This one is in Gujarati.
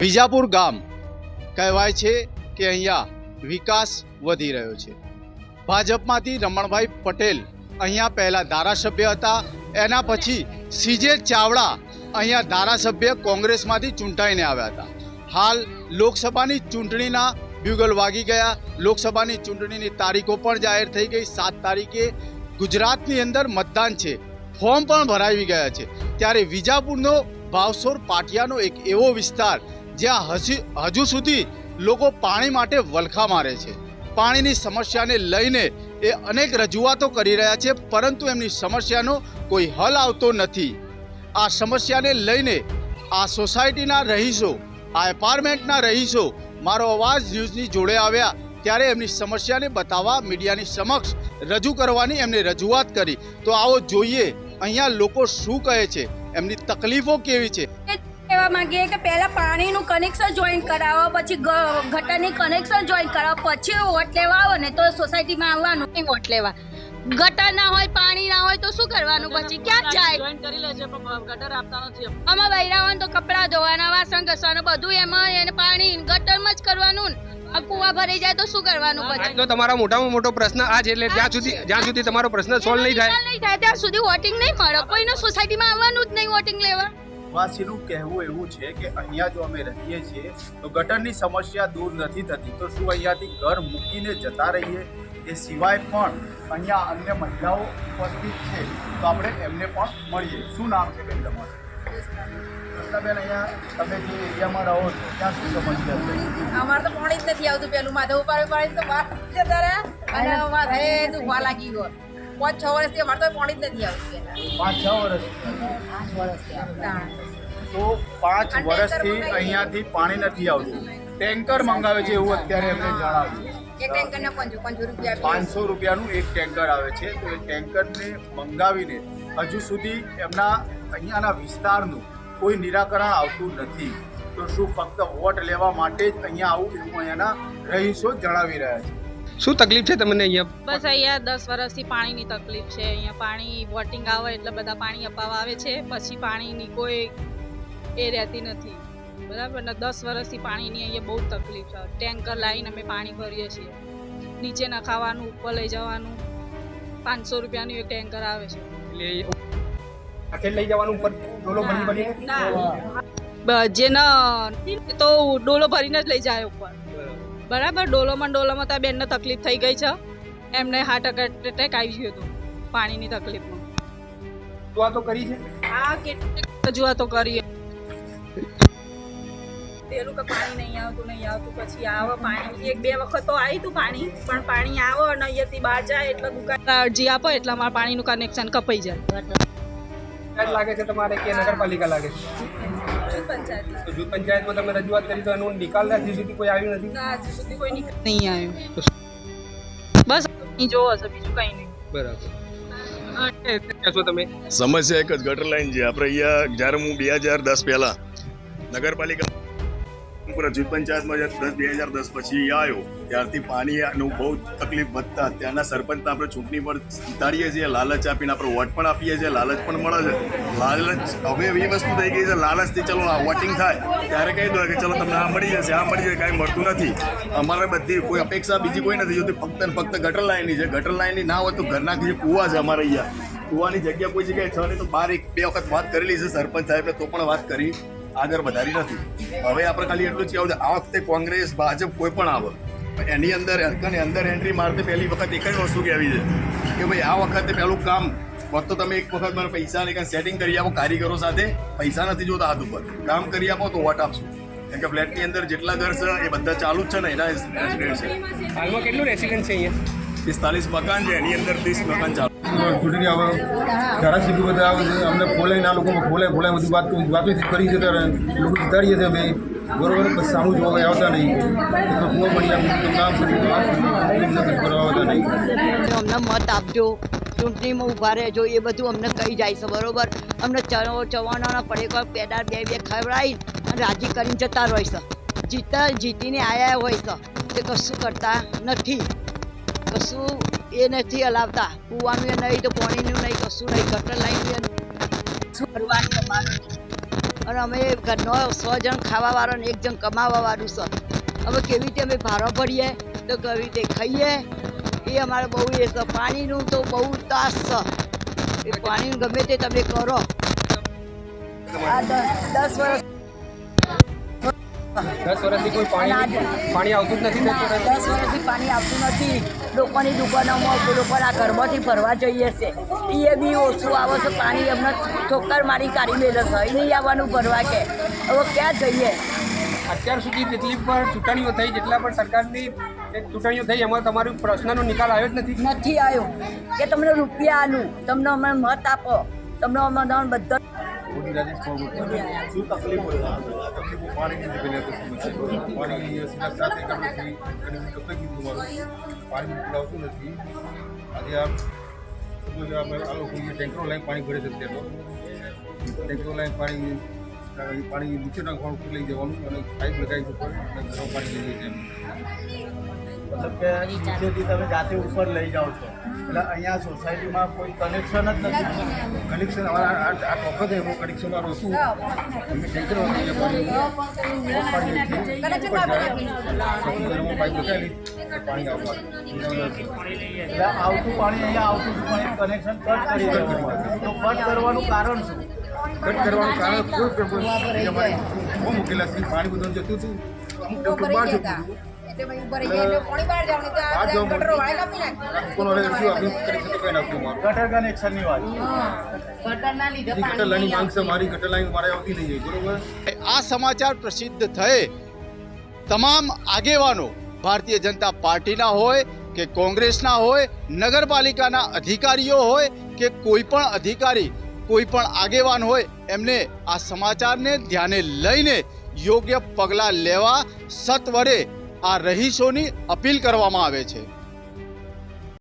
વિજાપુર ગામ કહેવાય છે કે અહીંયા વિકાસ વધી રહ્યો છે. ભાજપમાંથી રમણભાઈ પટેલ અહીંયા પહેલાં ધારાસભ્ય હતા. એના પછી સીજે ચાવડા અહીંયા ધારાસભ્ય કોંગ્રેસમાંથી ચૂંટાઈને આવ્યા હતા. હાલ લોકસભાની ચૂંટણીના બ્યુગલ વાગી ગયા. લોકસભાની ચૂંટણીની તારીખો પણ જાહેર થઈ ગઈ. સાત તારીખે ગુજરાતની અંદર મતદાન છે. ફોર્મ પણ ભરાવી ગયા છે. ત્યારે વિજાપુરનો ભાવસોર પાટિયાનો એક એવો વિસ્તાર જ્યાં હજી હજુ સુધી લોકો પાણી માટે વલખા મારે છે. પાણીની સમસ્યાને લઈને એ અનેક રજૂઆતો કરી રહ્યા છે, પરંતુ એમની સમસ્યાનો કોઈ હલ આવતો નથી. આ સમસ્યાને લઈને આ સોસાયટીના રહીશો, આ એપાર્ટમેન્ટના રહીશો મારો અવાજ ન્યૂઝની જોડે આવ્યા ત્યારે એમની સમસ્યાને બતાવવા મીડિયાની સમક્ષ રજૂ કરવાની એમને રજૂઆત કરી. તો આવો જોઈએ, અહીંયા લોકો શું કહે છે? એમની તકલીફો કેવી છે? કહેવા માંગીએ કે પહેલાં પાણીનું કનેક્શન જોઈન કરાવો પછી ગટરની કનેક્શન જોઈન કરાવો પછી વોટ લેવા આવો ને તો સોસાયટીમાં આવવાનું. નહીં વોટ લેવા. ગટર ના હોય પાણી ના હોય તો શું કરવાનું પછી? ક્યાં જાય? જોઈન કરી લેજે પણ ગટર આપતા નથી આમાં હોય તો કપડાં ધોવાના વાસણ ઘસવાનું બધું એમાં એને પાણી ગટરમાં જ કરવાનું ને. આ કુવા ભરાઈ જાય તો શું કરવાનું પછી? તો તમારો મોટામાં મોટો પ્રશ્ન આ છે એટલે જ્યાં સુધી જ્યાં સુધી તમારો પ્રશ્ન સોલ્વ નહીં થાય. નહીં થાય ત્યાં સુધી વોટિંગ નહીં મળે. કોઈને સોસાયટીમાં આવવાનું જ નહીં વોટિંગ લેવા. વાસીનું કહેવું એવું છે કે અહીંયા જો અમે રહીએ છીએ તો ગટરની સમસ્યા દૂર નથી થતી. તો શું અહીંયાથી ઘર મૂકીને જતા રહીએ? એ સિવાય પણ અહીંયા અન્ય મહિલાઓ ઉપસ્થિત છે તો આપણે એમને પણ મળીએ. શું નામ છે બેન તમારું? કૃષ્ણાબેન અહીંયા તમે જે એરિયામાં રહો છો ત્યાં શું સમસ્યા છે અમારે તો પાણી જ નથી આવતું પેલું માધવ ઉપાડ પાણી તો વાત જતા રહ્યા અને માથે દુખવા લાગી ગયો. પાંચ છ વર્ષથી અમારે તો પાણી જ નથી આવતું પાંચ છ વર્ષ તો પાંચ વર્ષથી અહીંયાથી પાણી નથી આવતું. ટેન્કર મંગાવે છે એવું અત્યારે એમને જણાવ્યું. પાંચસો રૂપિયાનું એક ટેન્કર આવે છે. તો એ ટેન્કરને મંગાવીને હજુ સુધી એમના અહીંયાના વિસ્તારનું કોઈ નિરાકરણ આવતું નથી. તો શું ફક્ત વોટ લેવા માટે જ અહીંયા આવું એવું અહીંયાના રહીશો જણાવી રહ્યા છે? શું તકલીફ છે તમને અહીંયા? બસ અહીંયા દસ વર્ષથી પાણીની તકલીફ છે. અહીંયા પાણી વોટિંગ આવે એટલે બધા પાણી અપાવવા આવે છે. પછી પાણીની કોઈ એ રહેતી નથી. બરાબર? ને દસ વર્ષથી પાણીની અહીંયા બહુ તકલીફ છે. ટેન્કર લાવીને અમે પાણી ભરીએ છીએ. નીચે નખાવાનું ઉપર લઈ જવાનું. પાંચસો રૂપિયાનું એક ટેન્કર આવે છે. એટલે લઈ જવાનું ઉપર? ડોલો ભરી ભરી ન. તો ડોલો ભરીને જ લઈ જાય ઉપર. બરાબર? ડોલોમાં ડોલોમાં તો આ બેનને તકલીફ થઈ ગઈ છે. એમને હાર્ટ એટેક આવી ગયું હતું પાણીની તકલીફમાં. તો તો કરી છે? આ કેટલી રજૂઆતો કરીએ. પેલું કે પાણી નહીં આવતું નહીં આવતું પછી આવે પાણી. એક બે વખત તો આવી હતું પાણી પણ પાણી આવે અને અહીંયાથી બહાર જાય એટલે દુકાન અરજી આપો એટલે અમારા પાણીનું કનેક્શન કપાઈ જાય. લાગે છે તમારે કે નગરપાલિકા લાગે છે? પંચાયત જૂથ પંચાયતમાં તમે રજૂઆત કરી તો એનો નિકાલ હજી સુધી કોઈ આવ્યું નથી? ના હજી સુધી કોઈ નીકળ નહીં આવ્યું. બસ અહીં જોવો છે બીજું કંઈ નહીં. બરાબર. તમે? સમસ્યા એક જ ગટર લાઈન છે. આપણે અહીંયા જ્યારે હું બે હજાર દસ પહેલાં નગરપાલિકા પૂરા જૂથ પંચાયતમાં દસ બે હજાર દસ પછી આવ્યો, ત્યારથી પાણીનું બહુ તકલીફ વધતા. ત્યાંના સરપંચને આપણે ચૂંટણી પર જીતાડીએ છીએ, લાલચ આપીને આપણે વોટ પણ આપીએ છીએ, લાલચ પણ મળે છે. લાલચ હવે એવી વસ્તુ થઈ ગઈ છે, લાલચથી ચલો આ વોટિંગ થાય. ત્યારે કહી દો કે ચલો તમને આ મળી જશે, આ મળી જશે, કાંઈ મળતું નથી. અમારે બધી કોઈ અપેક્ષા બીજી કોઈ નથી, જોતી ફક્ત ને ફક્ત ગટર લાઇનની છે. ગટર લાઇનની ના હોય તો ઘરના જે કૂવા છે અમારે અહીંયા. કૂવાની જગ્યા કોઈ જગ્યાએ છ નહીં તો બાર એક બે વખત વાત કરેલી છે સરપંચ સાહેબને, તો પણ વાત કરી. આગળ વધારી નથી. હવે આપણે ખાલી એટલું જ કહેવું આ વખતે કોંગ્રેસ ભાજપ કોઈ પણ આવે એની અંદર અને અંદર એન્ટ્રી મારતે પહેલી વખત એક જ વસ્તુ કહેવી છે કે ભાઈ આ વખતે પહેલું કામ ફક્ત તમે એક વખત મને પૈસા ને સેટિંગ કરી આપો કારીગરો સાથે પૈસા નથી જોતા હાથ ઉપર. કામ કરી આપો તો વોટ આપશું. કેમ કે ફ્લેટની અંદર જેટલા ઘર છે એ બધા ચાલુ જ છે ને એના રેસિડેન્ટ છે. હાલમાં કેટલું રેસિડેન્ટ છે અહીંયા? પિસ્તાલીસ મકાન છે એની અંદર ત્રીસ મકાન ચાલુ. ચૂંટણી આવે ધારાસભ્ય બધા આવે છે. અમને બોલાવીને ના લોકોમાં બોલાય બોલાય બધી વાત વાતો કરી છે ત્યારે લોકો જીતાડીએ છીએ અમે. બરોબર? બસ સામું જોવા આવતા નહીં. તો કૂવો તો તો આવતા નહીં. અમને મત આપજો. ચૂંટણીમાં ઊભા રહેજો. એ બધું અમને કહી જાય છે, બરોબર? અમને ચવો ચવાનાના પડેકા પેડા બે બે ખવડાવી અને રાજી કરીને જતા રહે છે. જીતા, જીતીને આયા હોય છે. તે કશું કરતા નથી. કશું એ નથી હલાવતા. કુવાનું નહીં તો પાણીનું નહીં, કશું નહીં, ગટર કરવાનું અને અમે ઘરનો સો જણ ખાવાવાળો ને એક જણ કમાવાવાળું છે. હવે કેવી રીતે અમે ભાડો ભરીએ? તો કેવી રીતે ખાઈએ? એ અમારે બહુ એ છે. પાણીનું તો બહુ ત્રાસ છે. એ પાણીનું ગમે તે તમે કરો. દસ વર્ષ દસ વર્ષથી કોઈ પાણી પાણી આવતું જ નથી દસ વર્ષથી? પાણી આવતું નથી. લોકોની દુકાનોમાં લોકોના ઘરમાંથી ભરવા જઈએ છે. એ બી ઓછું આવે છે પાણી એમને ઠોકર મારી કાઢી લે છે. નહીં આવવાનું ભરવા કે. હવે ક્યાં જઈએ? અત્યાર સુધી જેટલી પણ ચૂંટણીઓ થઈ જેટલા પણ સરકારની ચૂંટણીઓ થઈ એમાં તમારું પ્રશ્નનો નિકાલ આવ્યો જ નથી. નથી આવ્યો. કે તમને રૂપિયા આલું તમને અમે મત આપો. તમને અમે બધા મોદી રાજેશ શું તકલીફો તકલીફો પાણીની છે પહેલાં સમસ્યા પાણી સાથે કામ નથી અને કપડે કીધું મારું. પાણી પીડાવતું નથી. આજે આ આ લોકો ટેન્કરો લાઈન પાણી ભરે છે અત્યારે ટેન્કરો લાઈન પાણી પાણી નીચે નાખવાનું લઈ જવાનું અને પાઇપ લગાવી દઉં અને ગરમ પાણી લઈ જાય મતલબ કે નીચેથી તમે જાતે ઉપર લઈ જાઓ છો. એટલે અહીંયા સોસાયટીમાં કોઈ કનેક્શન જ નથી. કનેક્શન અમારા આ વખત એવું કનેક્શન વાળું હતું. અમે પાણી આવતું પાણી અહીંયા આવતું પાણી કનેક્શન કટ કરી દેવાનું તો કટ કરવાનું કારણ શું? કટ કરવાનું કારણ કોઈ અમારે બહુ મૂકેલા છે. પાણી બધું જતું હતું. અમુક બહાર જતું હતા. ગટરો કનેક્શન વાત. મારી ગટર લાઈન મારે આવતી નહીં બરોબર? આ સમાચાર પ્રસિદ્ધ થયે. તમામ આગેવાનો ભારતીય જનતા પાર્ટીના હોય કે કોંગ્રેસના હોય નગરપાલિકાના અધિકારીઓ હોય કે કોઈ પણ અધિકારી કોઈ પણ આગેવાન હોય એમને આ સમાચારને ધ્યાને લઈને યોગ્ય પગલાં લેવા સત્વરે આ રહીશોની અપીલ કરવામાં આવે છે.